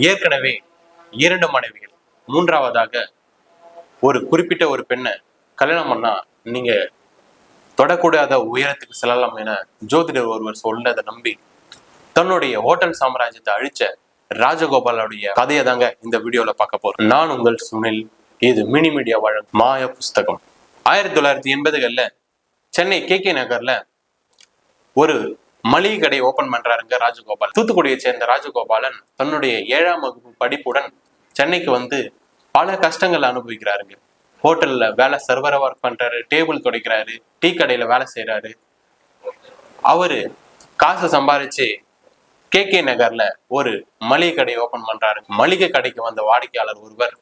ஏற்கனவே இரண்டு மனைவிகள். மூன்றாவதாக ஒரு குறிப்பிட்ட ஒரு பெண்ணை கல்யாணம் பண்ணா நீங்க தொடக்கூடாத உயரத்துக்கு செல்லலாம் என ஜோதிடர் ஒருவர் சொன்னதை நம்பி தன்னுடைய ஹோட்டல் சாம்ராஜ்யத்தை அழிச்ச ராஜகோபாலுடைய கதையை தாங்க இந்த வீடியோல பார்க்க போறோம். நான் உங்கள் சுனில். இது மினி மீடியா வழங்கும் மாய புஸ்தகம். ஆயிரத்தி தொள்ளாயிரத்தி எண்பதுகளில் சென்னை கே கே நகர்ல ஒரு மளிகை கடை ஓபன் பண்றாருங்க ராஜகோபால். தூத்துக்குடியை சேர்ந்த ராஜகோபாலன் தன்னுடைய ஏழாம் வகுப்பு படிப்புடன் சென்னைக்கு வந்து பல கஷ்டங்கள் அனுபவிக்கிறாருங்க. ஹோட்டல்ல வேலை சர்வரா ஒர்க் பண்றாரு டேபிள் துடைக்கிறாரு டீ கடையில வேலை செய்யறாரு அவரு காசு சம்பாரிச்சு கே கே நகர்ல ஒரு மளிகை கடை ஓபன் பண்றாரு. மளிகை கடைக்கு வந்த வாடிக்கையாளர் ஒருவர்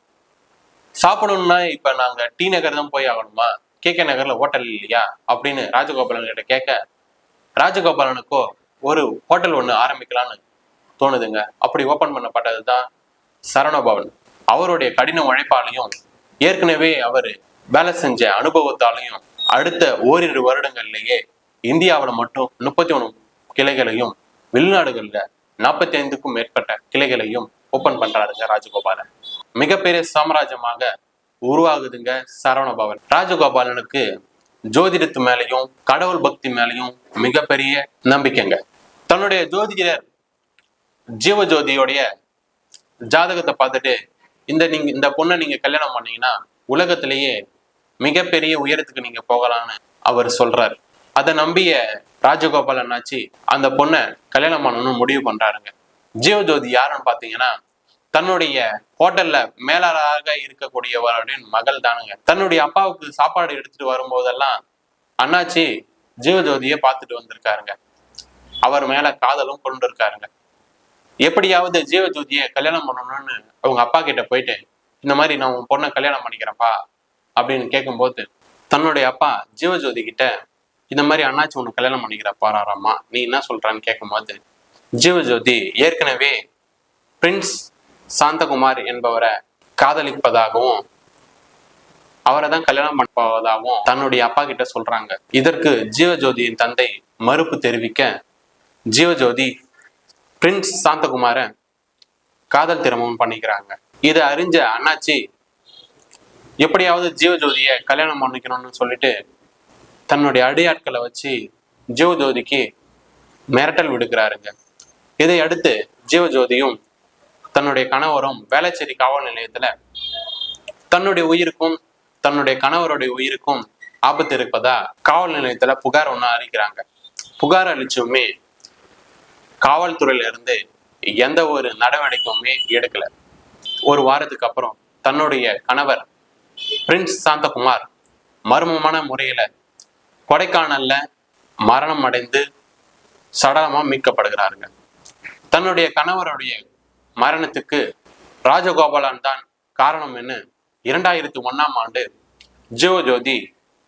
சாப்பிடணும்னா இப்ப நாங்க டி நகர் தான் போய் ஆகணுமா? கே கே நகர்ல ஹோட்டல் இல்லையா? அப்படின்னு ராஜகோபாலன் கிட்ட கேட்க ராஜகோபாலனுக்கோ ஒரு ஹோட்டல் ஒன்று ஆரம்பிக்கலாம்னு தோணுதுங்க. அப்படி ஓப்பன் பண்ணப்பட்டது தான் சரணபவன். அவருடைய கடின உழைப்பாலையும் ஏற்கனவே அவர் வேலை செஞ்ச அனுபவத்தாலையும் அடுத்த ஓரிரு வருடங்கள்லயே இந்தியாவில் மட்டும் முப்பத்தி ஒன்று கிளைகளையும் வெளிநாடுகள்ல நாற்பத்தி ஐந்துக்கும் மேற்பட்ட கிளைகளையும் ஓப்பன் பண்றாருங்க ராஜகோபாலன். மிகப்பெரிய சாம்ராஜ்யமாக உருவாகுதுங்க சரவணபவன் ராஜகோபாலனுக்கு ஜோதிடத்து மேலையும் கடவுள் பக்தி மேலையும் மிகப்பெரிய நம்பிக்கைங்க. தன்னுடைய ஜோதிடர் ஜீவஜோதியோடைய ஜாதகத்தை பார்த்துட்டு இந்த நீங்க இந்த பொண்ணை நீங்க கல்யாணம் பண்ணீங்கன்னா உலகத்திலேயே மிகப்பெரிய உயரத்துக்கு நீங்க போகலாம்னு அவர் சொல்றாரு. அதை நம்பிய ராஜகோபால் அண்ணாச்சி அந்த பொண்ணை கல்யாணம் பண்ணணும்னு முடிவு பண்றாருங்க. ஜீவஜோதி யாருன்னு பாத்தீங்கன்னா தன்னுடைய ஹோட்டல்ல மேலாளராக இருக்கக்கூடியவருடைய மகள் தானுங்க. தன்னுடைய அப்பாவுக்கு சாப்பாடு எடுத்துட்டு வரும்போதெல்லாம் அண்ணாச்சி ஜீவஜோதியை பார்த்துட்டு வந்திருக்காருங்க. அவர் மேல காதலும் கொண்டு இருக்காருங்க எப்படியாவது ஜீவஜோதியை கல்யாணம் பண்ணணும்னு அவங்க அப்பா கிட்ட போயிட்டு இந்த மாதிரி நான் உன் பொண்ணை கல்யாணம் பண்ணிக்கிறேன்ப்பா அப்படின்னு கேட்கும்போது தன்னுடைய அப்பா ஜீவஜோதி கிட்ட இந்த மாதிரி அண்ணாச்சி உனக்கு கல்யாணம் பண்ணிக்கிறப்பாராமா நீ என்ன சொல்றான்னு கேட்கும்போது ஜீவஜோதி ஏற்கனவே பிரின்ஸ் சாந்தகுமார் என்பவரை காதலிப்பதாகவும் அவரை தான் கல்யாணம் பண்ணுவதாகவும் தன்னுடைய அப்பா கிட்ட சொல்றாங்க. இதற்கு ஜீவஜோதியின் தந்தை மறுப்பு தெரிவிக்க ஜீவஜோதி பிரின்ஸ் சாந்தகுமார காதல் திருமணம் பண்ணிக்கிறாங்க. இதை அறிஞ்ச அண்ணாச்சி எப்படியாவது ஜீவஜோதிய கல்யாணம் பண்ணிக்கணும்னு சொல்லிட்டு தன்னுடைய அடியாட்களை வச்சு ஜீவஜோதிக்கு மிரட்டல் விடுக்கிறாருங்க. இதை அடுத்து ஜீவஜோதியும் தன்னுடைய கணவரும் வேளச்சேரி காவல் நிலையத்துல தன்னுடைய உயிருக்கும் தன்னுடைய கணவருடைய உயிருக்கும் ஆபத்து இருப்பதா? காவல் நிலையத்துல புகார் ஒண்ணு அறிக்கிறாங்க. புகார் அளிச்சுமே காவல்துறையில இருந்து எந்த ஒரு நடவடிக்கையுமே எடுக்கல. ஒரு வாரத்துக்கு அப்புறம் தன்னுடைய கணவர் பிரின்ஸ் சாந்தகுமார் மர்மமான முறையில கொடைக்கானல்ல மரணம் அடைந்து சடலமா மீட்கப்படுகிறாருங்க. தன்னுடைய கணவருடைய மரணத்துக்கு ராஜகோபாலன் தான் காரணம் என்று இரண்டாயிரத்தி ஒன்னாம் ஆண்டு ஜோதி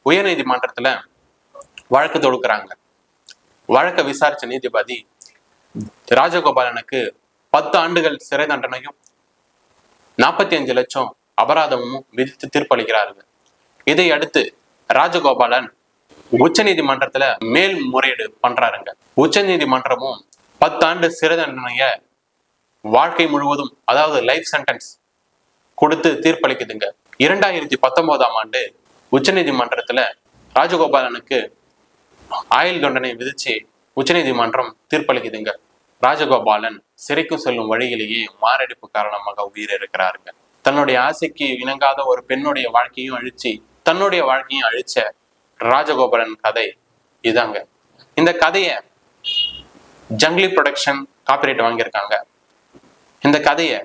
உயர்நீதிமன்றத்துல வழக்கு தொடுக்கிறாங்க. வழக்கை விசாரிச்ச நீதிபதி ராஜகோபாலனுக்கு பத்து ஆண்டுகள் சிறை தண்டனையும் நாற்பத்தி அஞ்சு லட்சம் அபராதமும் விதித்து தீர்ப்பளிக்கிறார்கள். இதை அடுத்து ராஜகோபாலன் உச்ச நீதிமன்றத்துல மேல் முறையீடு பண்றாருங்க. உச்ச நீதிமன்றமும் பத்தாண்டு சிறை தண்டனைய வாழ்க்கை முழுவதும் அதாவது லைஃப் சென்டென்ஸ் கொடுத்து தீர்ப்பளிக்குதுங்க. இரண்டாயிரத்தி பத்தொன்பதாம் ஆண்டு உச்சநீதிமன்றத்துல ராஜகோபாலனுக்கு ஆயுள் தண்டனை விதிச்சு உச்சநீதிமன்றம் தீர்ப்பளிக்குதுங்க. ராஜகோபாலன் சிறைக்கு செல்லும் வழியிலேயே மாரடைப்பு காரணமாக உயிரிழக்கிறாருங்க. தன்னுடைய ஆசைக்கு இணங்காத ஒரு பெண்ணுடைய வாழ்க்கையும் அழிச்சு தன்னுடைய வாழ்க்கையும் அழிச்ச ராஜகோபாலன் கதை இதாங்க. இந்த கதையை ஜங்லி ப்ரொடக்ஷன் காப்பிரைட் வாங்கியிருக்காங்க. இந்த கதையை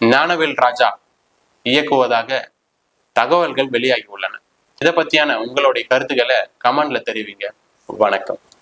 ஞானவேல் ராஜா இயக்குவதாக தகவல்கள் வெளியாகி உள்ளன. இதை பத்தியான உங்களுடைய கருத்துக்களை கமெண்ட்ல தெரிவிங்க. வணக்கம்.